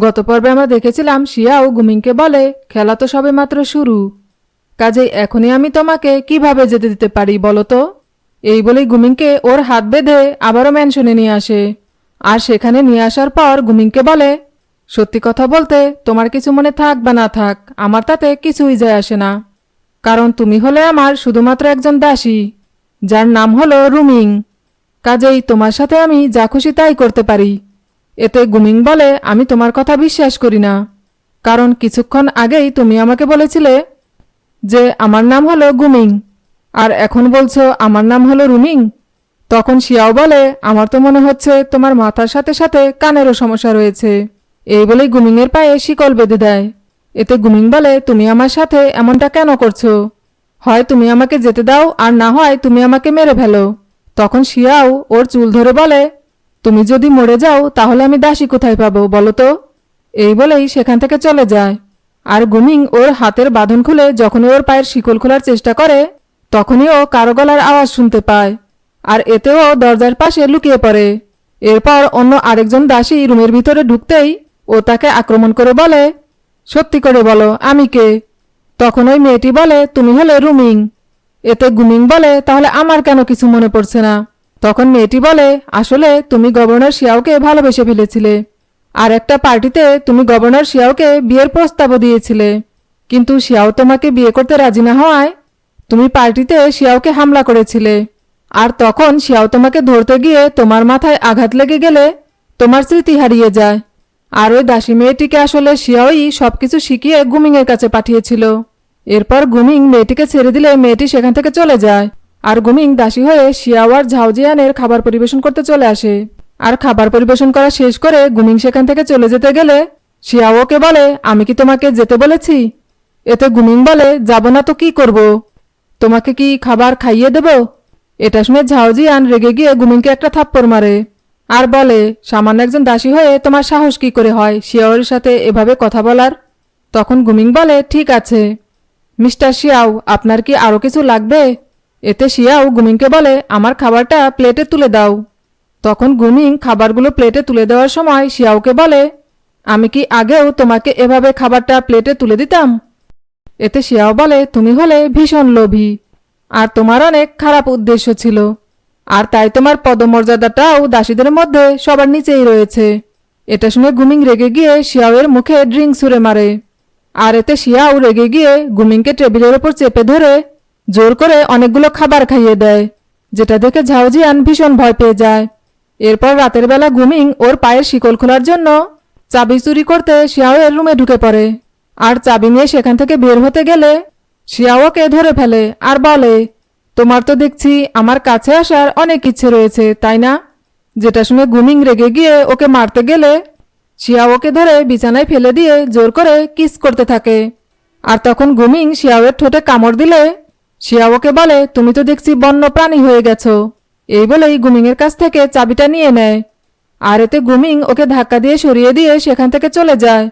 গত পর্বে আমরা দেখেছিলাম শিয়াও গুমিংকে বলে, খেলা তো সবে মাত্র শুরু। কাজেই এখনই আমি তোমাকে কীভাবে যেতে দিতে পারি বলো তো? এই বলেই গুমিংকে ওর হাত বেঁধে আবারও ম্যানশনে নিয়ে আসে। আর সেখানে নিয়ে আসার পর গুমিংকে বলে, সত্যি কথা বলতে, তোমার কিছু মনে থাক বা না থাক, আমার তাতে কিছুই যায় আসে না। কারণ তুমি হলে আমার শুধুমাত্র একজন দাসী, যার নাম হলো রুমিং। কাজেই তোমার সাথে আমি যা খুশি তাই করতে পারি। এতে গুমিং বলে, আমি তোমার কথা বিশ্বাস করি না। কারণ কিছুক্ষণ আগেই তুমি আমাকে বলেছিলে যে আমার নাম হলো গুমিং। আর এখন বলছো আমার নাম হলো রুমিং? তখন শিয়াও বলে, আমার তো মনে হচ্ছে তোমার মাথার সাথে সাথে কানেরও সমস্যা রয়েছে। এই বলেই গুমিংয়ের পায়ে শিকল বেঁধে দেয়। এতে গুমিং বলে, তুমি আমার সাথে এমনটা কেন করছ? হয় তুমি আমাকে যেতে দাও, আর না হয় তুমি আমাকে মেরে ফেলো। তখন শিয়াও ওর চুল ধরে বলে তুমি যদি মরে যাও, তাহলে আমি দাসী কোথায় পাবো বলো তো? এই বলেই সেখান থেকে চলে যায়। আর গুমিং ওর হাতের বাঁধন খুলে যখনই ওর পায়ের শিকল খোলার চেষ্টা করে, তখনই ও কারও গলার আওয়াজ শুনতে পায়। আর এতেও দরজার পাশে লুকিয়ে পড়ে। এরপর অন্য আরেকজন দাসী রুমের ভিতরে ঢুকতেই ও তাকে আক্রমণ করে বলে, সত্যি করে বলো, আমি কে? তখন ওই মেয়েটি বলে, তুমি হলে রুমিং। এতে গুমিং বলে, তাহলে আমার কেন কিছু মনে পড়ছে না? তখন মেয়েটি বলে, আসলে তুমি গভর্নর শিয়াওকে ভালোবেসে ফেলেছিলে। আর একটা পার্টিতে তুমি গভর্নর শিয়াওকে বিয়ের প্রস্তাবও দিয়েছিলে। কিন্তু শিয়াও তোমাকে বিয়ে করতে রাজি না হওয়ায় তুমি পার্টিতে শিয়াওকে হামলা করেছিলে। আর তখন শিয়াও তোমাকে ধরতে গিয়ে তোমার মাথায় আঘাত লেগে গেলে তোমার স্মৃতি হারিয়ে যায়। আর ওই দাসী মেয়েটিকে আসলে শিয়াওই সবকিছু শিখিয়ে গুমিংয়ের কাছে পাঠিয়েছিল। এরপর গুমিং মেয়েটিকে ছেড়ে দিলে মেয়েটি সেখান থেকে চলে যায়। আর গুমিং দাসী হয়ে শিয়াওয়ার ঝাউজিয়ানের খাবার পরিবেশন করতে চলে আসে। আর খাবার পরিবেশন করা শেষ করে গুমিং সেখান থেকে চলে যেতে গেলে শিয়াওকে বলে, আমি কি তোমাকে যেতে বলেছি? এতে গুমিং বলে, যাব না তো কি করব? তোমাকে কি খাবার খাইয়ে দেব? এটা শুনে ঝাউজিয়ান রেগে গিয়ে গুমিংকে একটা থাপ্পড় মারে আর বলে, সামান্য একজন দাসী হয়ে তোমার সাহস কি করে হয় শিয়াওয়ের সাথে এভাবে কথা বলার? তখন গুমিং বলে, ঠিক আছে। মিস্টার শিয়াও, আপনার কি আরও কিছু লাগবে? এতে শিয়াও গুমিংকে বলে, আমার খাবারটা প্লেটে তুলে দাও। তখন গুমিং খাবারগুলো প্লেটে তুলে দেওয়ার সময় শিয়াওকে বলে, আমি কি আগেও তোমাকে এভাবে খাবারটা প্লেটে তুলে দিতাম? এতে শিয়াও বলে, তুমি হলে ভীষণ লোভী। আর তোমার অনেক খারাপ উদ্দেশ্য ছিল। আর তাই তোমার পদমর্যাদাটাও দাসীদের মধ্যে সবার নিচেই রয়েছে। এটা শুনে গুমিং রেগে গিয়ে শিয়াওয়ের মুখে ড্রিঙ্ক ছুঁড়ে মারে। আর এতে শিয়াও রেগে গিয়ে গুমিংকে টেবিলের ওপর চেপে ধরে জোর করে অনেকগুলো খাবার খাইয়ে দেয়, যেটা দেখে ঝাউজিয়ান ভীষণ ভয় পেয়ে যায়। এরপর রাতের বেলা গুমিং ওর পায়ের শিকল খোলার জন্য চাবি চুরি করতে শিয়াওয়ের রুমে ঢুকে পড়ে। আর চাবি নিয়ে সেখান থেকে বের হতে গেলে শিয়াওকে ধরে ফেলে আর বলে, তোমার তো দেখছি আমার কাছে আসার অনেক ইচ্ছে রয়েছে, তাই না? যেটা শুনে গুমিং রেগে গিয়ে ওকে মারতে গেলে শিয়াওকে ধরে বিছানায় ফেলে দিয়ে জোর করে কিস করতে থাকে। আর তখন গুমিং শিয়াওয়ের ঠোঁটে কামড় দিলে শিয়াওকে বলে, তুমি তো দেখছি বন্য প্রাণী হয়ে গেছো। এই বলেই গুমিংয়ের কাছ থেকে চাবিটা নিয়ে নেয়। আর এতে গুমিং ওকে ধাক্কা দিয়ে সরিয়ে দিয়ে সেখান থেকে চলে যায়।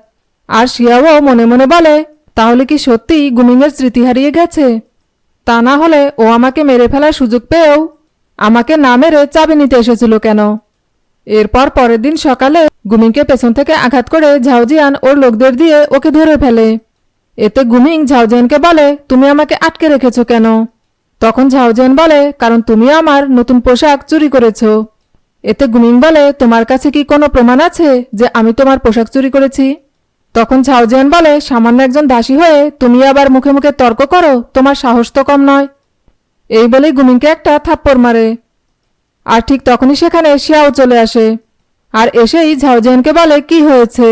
আর শিয়াও মনে মনে বলে, তাহলে কি সত্যিই গুমিংয়ের স্মৃতি হারিয়ে গেছে? তা না হলে ও আমাকে মেরে ফেলার সুযোগ পেয়েও আমাকে না মেরে চাবি নিতে এসেছিল কেন? এরপর পরের দিন সকালে গুমিংকে পেছন থেকে আঘাত করে ঝাউজিয়ান ওর লোকদের দিয়ে ওকে ধরে ফেলে। এতে গুমিং ঝাউজিয়ানকে বলে, তুমি আমাকে আটকে রেখেছো কেন? তখন ঝাউজিয়ান বলে, কারণ তুমি আমার নতুন পোশাক চুরি করেছ। এতে গুমিং বলে, তোমার কাছে কি কোনো প্রমাণ আছে যে আমি তোমার পোশাক চুরি করেছি? তখন ঝাউজিয়ান বলে, সামান্য একজন দাসী হয়ে তুমি আবার মুখে মুখে তর্ক করো, তোমার সাহস তো কম নয়। এই বলেই গুমিংকে একটা থাপ্পড় মারে। আর ঠিক তখনই সেখানে শিয়াও চলে আসে। আর এসেই ঝাউজিয়ানকে বলে, কি হয়েছে?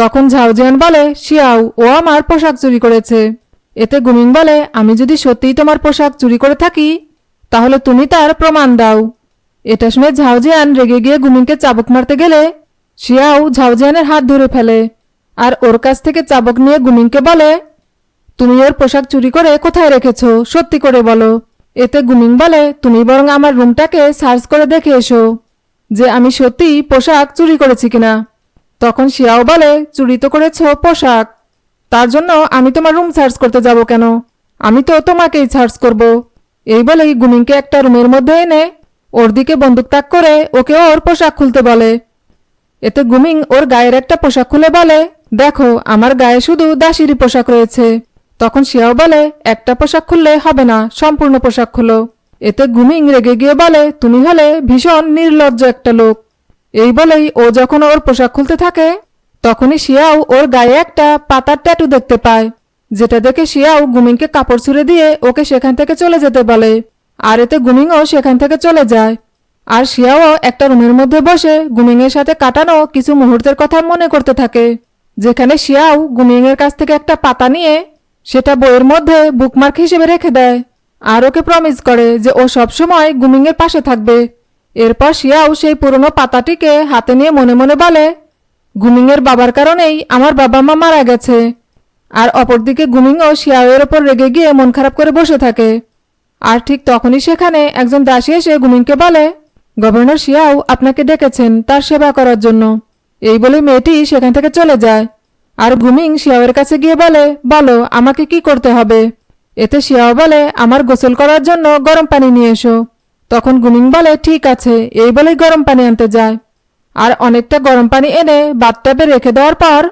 তখন ঝাউজিয়ান বলে শিয়াও ও আমার পোশাক চুরি করেছে। এতে গুমিং বলে, আমি যদি সত্যিই তোমার পোশাক চুরি করে থাকি, তাহলে তুমি তার প্রমাণ দাও। এটা শুনে ঝাউজিয়ান রেগে গিয়ে গুমিংকে চাবুক মারতে গেলে শিয়াও ঝাউজিয়ানের হাত ধরে ফেলে। আর ওর কাছ থেকে চাবুক নিয়ে গুমিংকে বলে, তুমি ওর পোশাক চুরি করে কোথায় রেখেছ? সত্যি করে বলো। এতে গুমিং বলে, তুমি বরং আমার রুমটাকে সার্চ করে দেখে এসো যে আমি সত্যিই পোশাক চুরি করেছি কিনা। তখন শিয়াও বলে চুরি তো করেছ পোশাক। তার জন্য আমি তোমার রুম সার্চ করতে যাব কেন? আমি তো তোমাকেই সার্চ করব। এই বলেই গুমিংকে একটা রুমের মধ্যে এনে ওর দিকে বন্দুক তাক করে ওকে ওর পোশাক খুলতে বলে। এতে গুমিং ওর গায়ের একটা পোশাক খুলে বলে, দেখো, আমার গায়ে শুধু দাসিরই পোশাক রয়েছে। তখন শিয়াও বলে, একটা পোশাক খুললে হবে না, সম্পূর্ণ পোশাক খুলো। এতে গুমিং রেগে গিয়ে বলে, তুমি হলে ভীষণ নির্লজ্জ একটা লোক। এই বলেই ও যখন ওর পোশাক খুলতে থাকে, তখনই শিয়াও ওর গায়ে একটা পাতার ট্যাটু দেখতে পায়, যেটা দেখে শিয়াও গুমিংকে কাপড় ছুঁড়ে দিয়ে ওকে সেখান থেকে চলে যেতে বলে। আর এতে গুমিংও সেখান থেকে চলে যায়। আর শিয়াও একটা রুমের মধ্যে বসে গুমিংয়ের সাথে কাটানো কিছু মুহূর্তের কথা মনে করতে থাকে, যেখানে শিয়াও গুমিংয়ের কাছ থেকে একটা পাতা নিয়ে সেটা বইয়ের মধ্যে বুকমার্ক হিসেবে রেখে দেয়। আর ওকে প্রমিস করে যে ও সবসময় গুমিংয়ের পাশে থাকবে। এরপর শিয়াও সেই পুরনো পাতাটিকে হাতে নিয়ে মনে মনে বলে গুমিংয়ের বাবার কারণেই আমার বাবা মা মারা গেছে। আর অপরদিকে গুমিংও শিয়াওয়ের ওপর রেগে গিয়ে মন খারাপ করে বসে থাকে। আর ঠিক তখনই সেখানে একজন দাসী এসে গুমিংকে বলে, গভর্নর শিয়াও আপনাকে ডেকেছেন তার সেবা করার জন্য। এই বলে মেয়েটি সেখান থেকে চলে যায়। আর গুমিং শিয়াওয়ের কাছে গিয়ে বলে, বলো, আমাকে কি করতে হবে? এতে শিয়াও বলে, আমার গোসল করার জন্য গরম পানি নিয়ে এসো। তখন গুমিং বলে, ঠিক আছে, এই বলেই গরম পানি আনতে যায়। আর অনেকটা গরম পানি এনে বাথটাবে রেখে দেওয়ার পর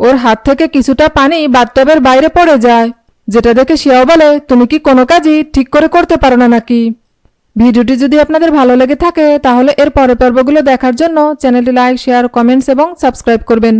ওর হাত থেকে কিছুটা পানি বাথটাবের বাইরে পড়ে যায়, যেটা দেখে শিয়াও বলে, তুমি কি কোনো কাজই ঠিক করে করতে পারো না নাকি? ভিডিওটি যদি আপনাদের ভালো লেগে থাকে, তাহলে এর পরের পর্বগুলো দেখার জন্য চ্যানেলটি লাইক, শেয়ার, কমেন্টস এবং সাবস্ক্রাইব করবেন।